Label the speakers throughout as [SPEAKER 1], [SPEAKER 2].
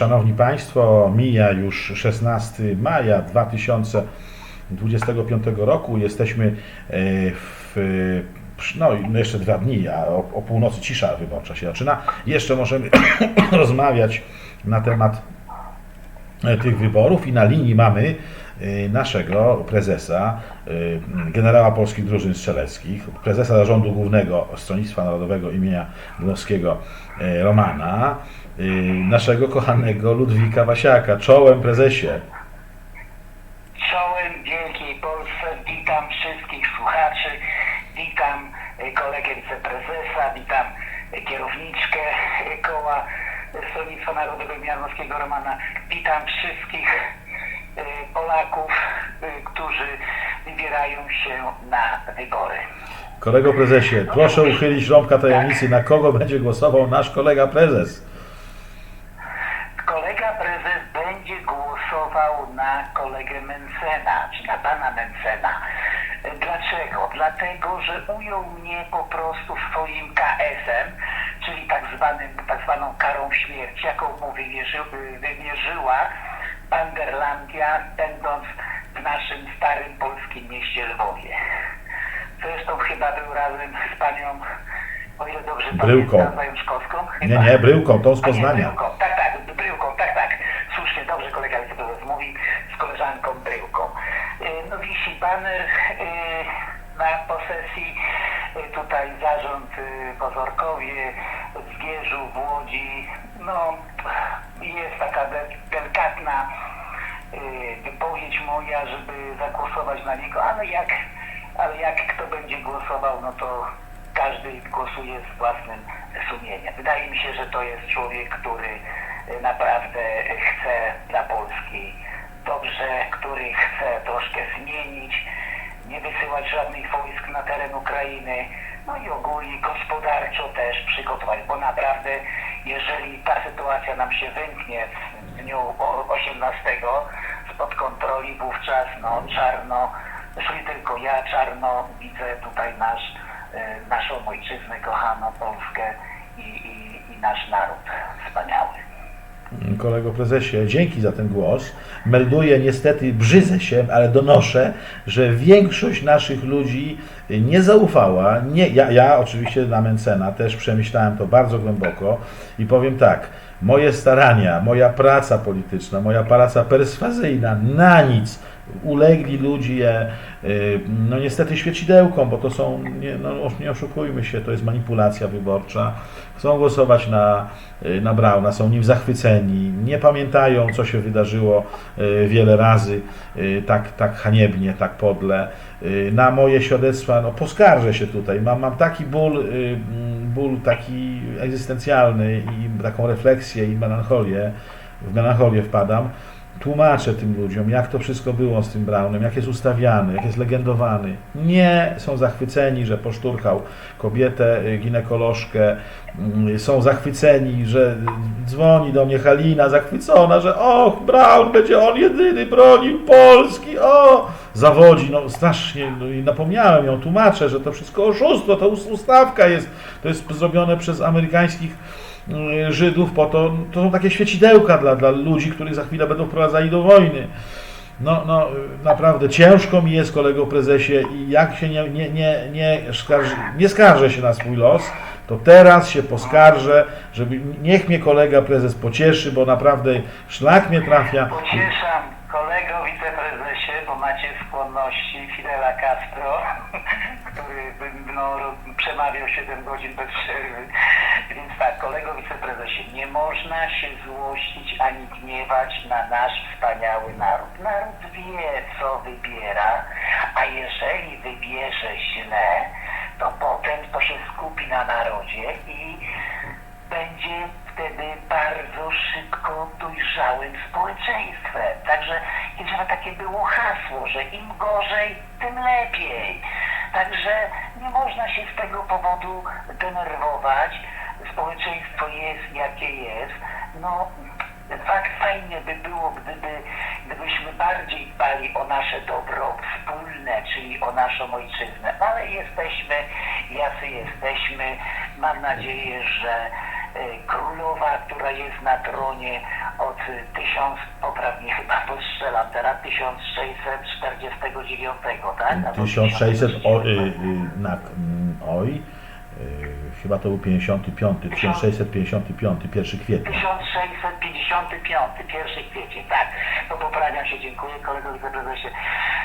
[SPEAKER 1] Szanowni Państwo, mija już 16 maja 2025 roku. Jesteśmy e, w, no i jeszcze dwa dni, a o, o północy cisza wyborcza się zaczyna. Jeszcze możemy rozmawiać na temat tych wyborów i na linii mamy e, naszego prezesa, e, generała polskich drużyn strzeleckich, prezesa zarządu głównego Stronnictwa Narodowego imienia Dmowskiego e, Romana, e, naszego kochanego Ludwika Wasiaka. Czołem prezesie.
[SPEAKER 2] Czołem Wielkiej Polsce witam wszystkich słuchaczy, witam e, kolegę wiceprezesa, witam e, kierowniczkę e, koła Stronnictwa Narodowego Mianowskiego Romana, witam wszystkich e, Polaków, e, którzy wybierają się na wybory.
[SPEAKER 1] Kolego prezesie, proszę uchylić rąbka tajemnicy, na kogo będzie głosował nasz kolega prezes.
[SPEAKER 2] Kolega prezes będzie głosował na kolegę Mencena, czy na pana Mencena. Dlaczego? Dlatego, że ujął mnie po prostu swoim KS-em, czyli tak, zwanym, tak zwaną karą śmierci, jaką mu wymierzy, wymierzyła Banderlandia, będąc w naszym starym polskim mieście Lwowie. Zresztą chyba był razem z panią, o ile dobrze
[SPEAKER 1] Bryłką.
[SPEAKER 2] pamiętam, Zajączkowską.
[SPEAKER 1] Nie,
[SPEAKER 2] Chyba.
[SPEAKER 1] nie, bryłką, tą z
[SPEAKER 2] A nie,
[SPEAKER 1] Poznania.
[SPEAKER 2] Bryłką, tak, tak, bryłką, tak, tak. Słusznie, dobrze kolega wiceprezes mówi z koleżanką bryłką. Y, No wisi baner y, na posesji, y, tutaj zarząd y, w Ozorkowie, w Zgierzu, w Łodzi. No, jest taka de- delikatna y, wypowiedź moja, żeby zagłosować na niego, ale jak, ale jak kto będzie głosował, no to każdy głosuje z własnym sumieniem. Wydaje mi się, że to jest człowiek, który y, naprawdę chce dla Polski dobrze, który chce troszkę zmienić, nie wysyłać żadnych wojsk na teren Ukrainy, no i ogólnie gospodarczo też przygotować, bo naprawdę jeżeli ta sytuacja nam się wymknie w dniu o- 18 spod kontroli, wówczas no czarno, nie tylko ja, czarno widzę tutaj nasz, e, naszą ojczyznę kochaną, Polskę i, i, i nasz naród wspaniały.
[SPEAKER 1] Kolego prezesie, dzięki za ten głos. Melduję niestety, brzydzę się, ale donoszę, że większość naszych ludzi nie zaufała. Nie, ja, ja oczywiście na Mencena też przemyślałem to bardzo głęboko i powiem tak, moje starania, moja praca polityczna, moja praca perswazyjna na nic ulegli ludzie, y, no niestety świecidełkom, bo to są, nie, no, nie oszukujmy się, to jest manipulacja wyborcza. Chcą głosować na, y, na Brauna, są nim zachwyceni, nie pamiętają, co się wydarzyło y, wiele razy, tak, tak haniebnie, tak podle. Na moje świadectwa, no poskarżę się tutaj, mam, mam taki ból, ból taki egzystencjalny i taką refleksję i melancholię, w melancholię wpadam, tłumaczę tym ludziom, jak to wszystko było z tym Brownem, jak jest ustawiany, jak jest legendowany. Nie są zachwyceni, że poszturchał kobietę, y, ginekolożkę, Mm, są zachwyceni, że dzwoni do mnie Halina zachwycona, że och, Brown będzie on jedyny bronił Polski, o! Zawodzi, no strasznie, no i napomniałem ją, tłumaczę, że to wszystko oszustwo, to us- ustawka jest, to jest zrobione przez amerykańskich y, Żydów po to, to są takie świecidełka dla, dla ludzi, których za chwilę będą wprowadzali do wojny. No, no, naprawdę ciężko mi jest, kolego prezesie, i jak się nie, nie, nie, nie, skarży, nie skarżę się na swój los, to teraz się poskarżę, żeby niech mnie kolega prezes pocieszy, bo naprawdę szlak mnie trafia.
[SPEAKER 2] Pocieszam kolego wiceprezesie, bo macie skłonności Fidela Castro, który no, przemawiał 7 godzin bez przerwy. Więc tak, kolego wiceprezesie, nie można się złościć ani gniewać na nasz wspaniały naród. Naród wie, co wybiera, a jeżeli wybierze źle, to potem to się skupi na narodzie i będzie wtedy bardzo szybko dojrzałym społeczeństwem. Także jeżeli takie było hasło, że im gorzej, tym lepiej. Także nie można się z tego powodu denerwować. Społeczeństwo jest jakie jest. No, fakt fajnie by było, gdyby, gdybyśmy bardziej dbali o nasze dobro wspólne, czyli o naszą ojczyznę. Ale jesteśmy, jacy jesteśmy. Mam nadzieję, że królowa, która jest na tronie, od y, 1000, poprawnie chyba postrzelam teraz, 1649, tak? Albo
[SPEAKER 1] 1600, o, y, y, na, mm, oj, y, chyba to był 55, 1655, 1 kwietnia.
[SPEAKER 2] 1655, pierwszy kwiecień, tak. No poprawiam się, dziękuję kolego wiceprezesie.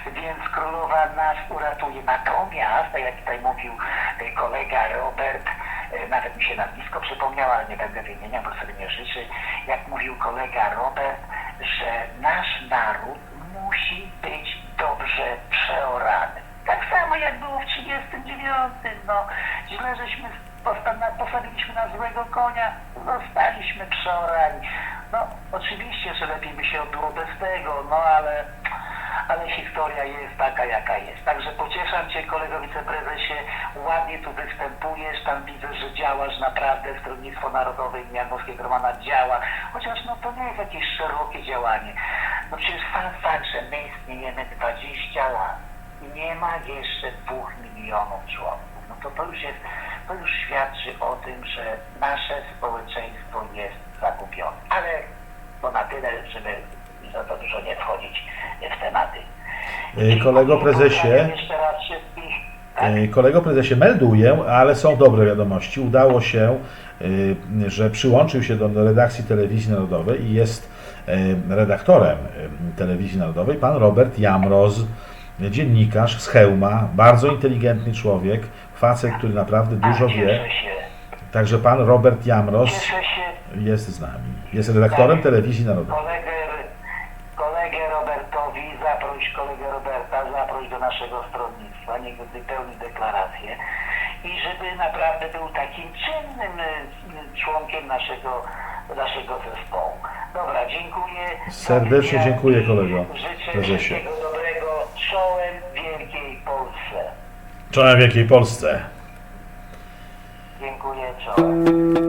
[SPEAKER 2] Więc królowa nas uratuje. Natomiast, tak jak tutaj mówił e, kolega Robert, e, nawet mi się nazwisko przypomniało, ale nie będę wymieniał, bo sobie nie życzy. Jak mówił kolega Robert, że nasz naród musi być dobrze przeorany. Tak samo jak było w 39, no źle żeśmy postawiliśmy na złego konia, zostaliśmy przeorani. No oczywiście, że lepiej by się odbyło bez tego, no ale, ale historia jest taka jaka jest. Także pocieszam Cię kolego wiceprezesie, ładnie tu występujesz, tam widzę, że działasz naprawdę, Stronnictwo Narodowe i Janowskiego Romana działa, chociaż no to nie jest jakieś szerokie działanie. No przecież sam fakt, że my istniejemy 20 lat i nie ma jeszcze dwóch milionów członków. No to to już jest, to już świadczy o tym, że nasze społeczeństwo jest zagubione. Ale to na tyle, żeby za to dużo nie wchodzić w tematy.
[SPEAKER 1] Y, Kolego prezesie,
[SPEAKER 2] Pozdrawiam Jeszcze raz wszystkich. Tak?
[SPEAKER 1] y, kolego prezesie, melduję, ale są dobre wiadomości. Udało się, y, że przyłączył się do redakcji Telewizji Narodowej i jest redaktorem Telewizji Narodowej pan Robert Jamroz, dziennikarz z Chełma, bardzo inteligentny człowiek, facet, który naprawdę dużo
[SPEAKER 2] A,
[SPEAKER 1] wie. Także pan Robert Jamroz jest z nami. Jest redaktorem Telewizji Narodowej.
[SPEAKER 2] Kolegę, kolegę Robertowi, zaproś kolegę Roberta, zaproś do naszego stronnictwa, niech wypełni deklarację i żeby naprawdę był takim czynnym y, członkiem naszego, naszego zespołu. Dobra, dziękuję.
[SPEAKER 1] Serdecznie dziękuję, kolego
[SPEAKER 2] Życzę
[SPEAKER 1] prezesie.
[SPEAKER 2] wszystkiego dobrego czołem Wielkiej Polsce.
[SPEAKER 1] Czołem Wielkiej Polsce.
[SPEAKER 2] Dziękuję, czołem.